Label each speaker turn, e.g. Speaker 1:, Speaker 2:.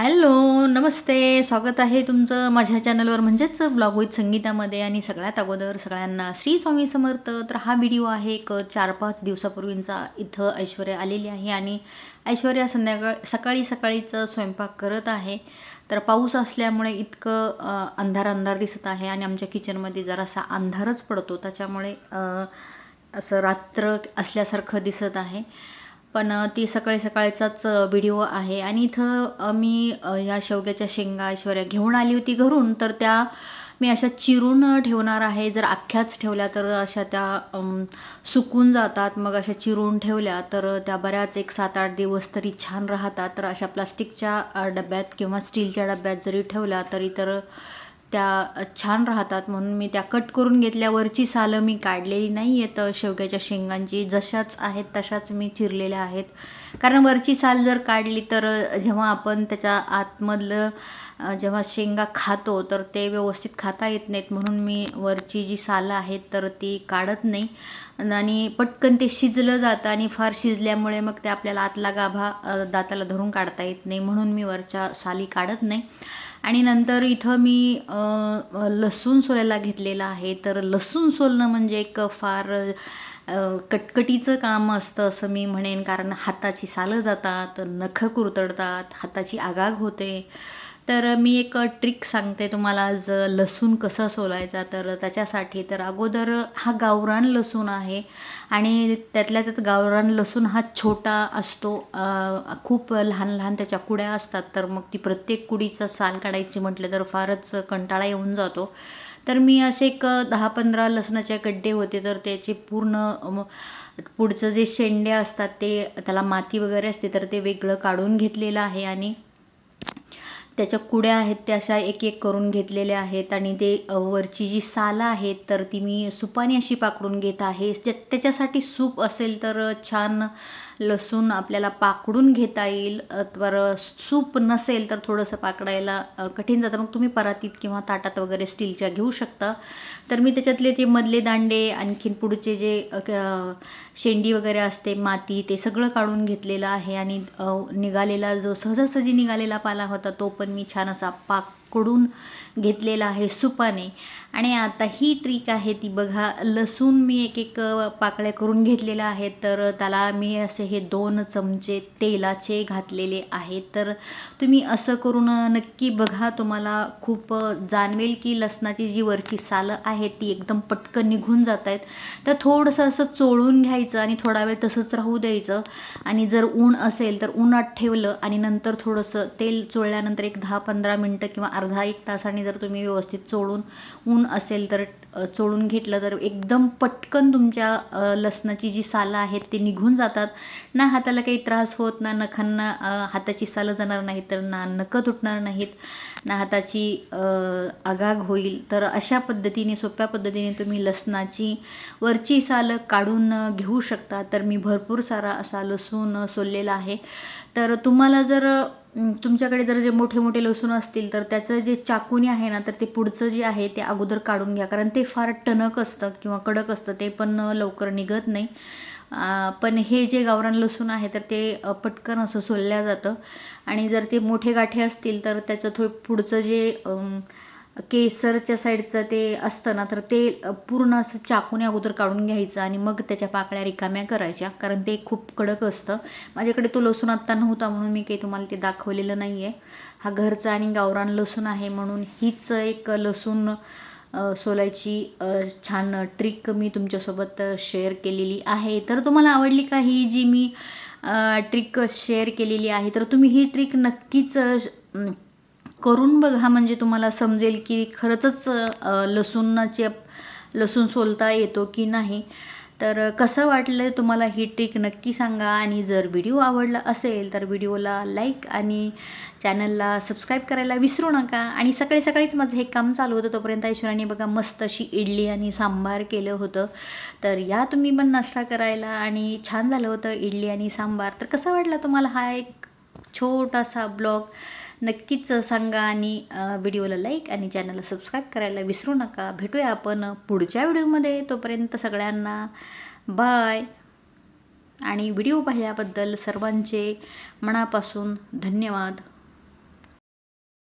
Speaker 1: Hello नमस्ते. स्वागत आहे तुमचं माझ्या चॅनलवर म्हणजेच ब्लॉग विथ संगीतामध्ये. आणि सगळ्यात अगोदर सगळ्यांना श्री स्वामी समर्थ. तर हा व्हिडिओ आहे एक चार पाच दिवसापूर्वींचा. इथं ऐश्वर्या आलेली आहे आणि ऐश्वर्या संध्याकाळ सकाळी सकाळीचं स्वयंपाक करत आहे. तर पाऊस असल्यामुळे इतकं अंधार अंधार दिसत आहे आणि आमच्या किचनमध्ये जरासा अंधारच पडतो. त्याच्यामुळे असं रात्र असल्यासारखं दिसत आहे. पण ती सकाळी सकाळचाच व्हिडिओ आहे. आणि इथं मी या शेवग्याच्या शेंगा ऐश्वर्या घेऊन आली होती घरून. तर त्या मी अशा चिरून ठेवणार आहे. जर अख्ख्याच ठेवल्या तर अशा त्या सुकून जातात. मग अशा चिरून ठेवल्या तर त्या बऱ्याच एक सात आठ दिवस तरी छान राहतात. तर अशा प्लास्टिकच्या डब्यात किंवा स्टीलच्या डब्यात जरी ठेवल्या तरी तर त्या छान राहतात म्हणून मी त्या कट करून घेतल्यावरची सालं मी काढलेली नाही आहेत शेवग्याच्या शेंगांची. जशाच आहेत तशाच मी चिरलेल्या आहेत. कारण वरची साल जर काढली तर जेव्हा आपण त्याच्या आतमधलं जेव्हा शेंगा खातो तर ते व्यवस्थित खाता येत नाहीत. म्हणून मी वरची जी सालं आहेत तर ती काढत नाही. आणि पटकन ते शिजलं जातं आणि फार शिजल्यामुळे मग ते आपल्याला आतला गाभा दाताला धरून काढता येत नाही. म्हणून मी वरच्या साली काढत नाही. आणि नंतर इथं मी लसूण सोलायला घेतलेलं आहे. तर लसूण सोलणं म्हणजे एक फार कटकटीचं काम असतं असं मी म्हणेन. कारण हाताची सालं जातात नखं कुरतडतात हाताची आगाग होते. तर मी एक ट्रिक सांगते तुम्हाला आज लसूण कसं सोलायचा तर त्याच्यासाठी तर अगोदर हा गावरान लसूण आहे आणि त्यातल्या त्यात गावरान लसूण हा छोटा असतो खूप लहान लहान त्याच्या कुड्या असतात तर मग ती प्रत्येक कुडीचा साल काढायची म्हटलं तर फारच कंटाळा येऊन जातो. तर मी असे एक दहा पंधरा लसणाचे गड्डे होते तर त्याचे पूर्ण पुढचं जे शेंडे असतात ते त्याला माती वगैरे असते तर ते वेगळं काढून घेतलेलं आहे आणि त्याच्या कुड्या आहेत त्या अशा एक एक करून घेतलेल्या आहेत आणि ते वरची जी साला आहेत तर ती मी सुपाने अशी पाकडून घेत आहे. त्या त्याच्यासाठी सूप असेल तर छान लसूण आपल्याला पाकडून घेता येईल. अथवा बरं सूप नसेल तर थोडंसं पाकडायला कठीण जातं. मग तुम्ही परातीत किंवा ताटात वगैरे स्टीलच्या घेऊ शकता. तर मी त्याच्यातले ते मधले दांडे आणखीन पुढचे जे क- शेंडी वगैरे असते माती ते सगळं काढून घेतलेलं आहे. आणि निघालेला जो सहजासहजी निघालेला पाला होता तो पण पण मी छान असा पाक कडून घेतलेला आहे सुपाने. आणि आता ही ट्रिक आहे ती बघा लसूण मी एक एक पाकळ्या करून घेतलेल्या आहेत. तर त्याला मी असे हे दोन चमचे तेलाचे घातलेले आहेत. तर तुम्ही असं करून नक्की बघा तुम्हाला खूप जाणवेल की लसणाची जी वरची सालं आहेत ती एकदम पटकन निघून जात आहेत तर थोडंसं असं चोळून घ्यायचं आणि थोडा वेळ तसंच राहू द्यायचं. आणि जर ऊन असेल तर उन्हात ठेवलं आणि नंतर थोडंसं तेल चोळल्यानंतर एक दहा पंधरा मिनटं किंवा अर्धा एक तासाने जर तुम्ही व्यवस्थित चोळून ऊन असेल तर चोळून घेतलं तर एकदम पटकन तुमच्या लसणाची जी सालं आहेत ते निघून जातात. ना हाताला काही त्रास होत ना नखांना हाताची सालं जाणार नाहीत तर ना नखं तुटणार नाहीत ना हाताची आगाग होईल. तर अशा पद्धतीने सोप्या पद्धतीने तुम्ही लसणाची वरची सालं काढून घेऊ शकता. तर मी भरपूर सारा असा लसूण सोललेला आहे. तर तुम्हाला जर तुमच्याकडे जर जे मोठे मोठे लसूण असतील तर त्याचं जे चाकूनी आहे ना तर ते पुढचं जे आहे ते अगोदर काढून घ्या. कारण ते ते फार टणक असतं किंवा कडक असतं ते पण लवकर निघत नाही. पण हे जे गावरान लसूण आहे तर ते पटकन असं सोलल्या जातं. आणि जर ते मोठे गाठे असतील तर त्याचं थोडं पुढचं जे केसरच्या साईडचं ते असतं ना तर ते पूर्ण असं चाकूने अगोदर काढून घ्यायचं आणि मग त्याच्या पाकळ्या रिकाम्या करायच्या. कारण ते खूप कडक असतं. माझ्याकडे तो लसूण आत्ता नव्हता म्हणून मी काही तुम्हाला ते दाखवलेलं नाही आहे हा घरचा आणि गावरान लसूण आहे म्हणून हीच एक लसूण सोलायची छान ट्रिक मी तुमच्यासोबत शेअर केलेली आहे. तर तुम्हाला आवडली का ही जी मी ट्रिक शेअर केलेली आहे? तर तुम्ही ही ट्रिक नक्कीच करून बघा. म्हणजे तुम्हाला समजेल की खरंचच लसूणाचे लसूण सोलता येतो की नाही. तर कसं वाटलं तुम्हाला ही ट्रिक नक्की सांगा आणि जर व्हिडिओ आवडला असेल तर व्हिडिओला लाईक आणि चॅनलला सबस्क्राईब करायला विसरू नका. आणि सकाळी सकाळीच माझं हे काम चालू होतं तोपर्यंत ऐश्वर्याने बघा मस्त अशी इडली आणि सांबार केलं होतं. तर या तुम्ही पण नाश्ता करायला आणि छान झालं होतं इडली आणि सांबार. तर कसा वाटला तुम्हाला हा एक छोटासा ब्लॉग नक्कीच सांगा आणि व्हिडिओला लाईक आणि चॅनलला सबस्क्राईब करायला विसरू नका. भेटूया आपण पुढच्या व्हिडिओमध्ये. तोपर्यंत सगळ्यांना बाय. आणि व्हिडिओ पाहिल्याबद्दल सर्वांचे मनापासून धन्यवाद.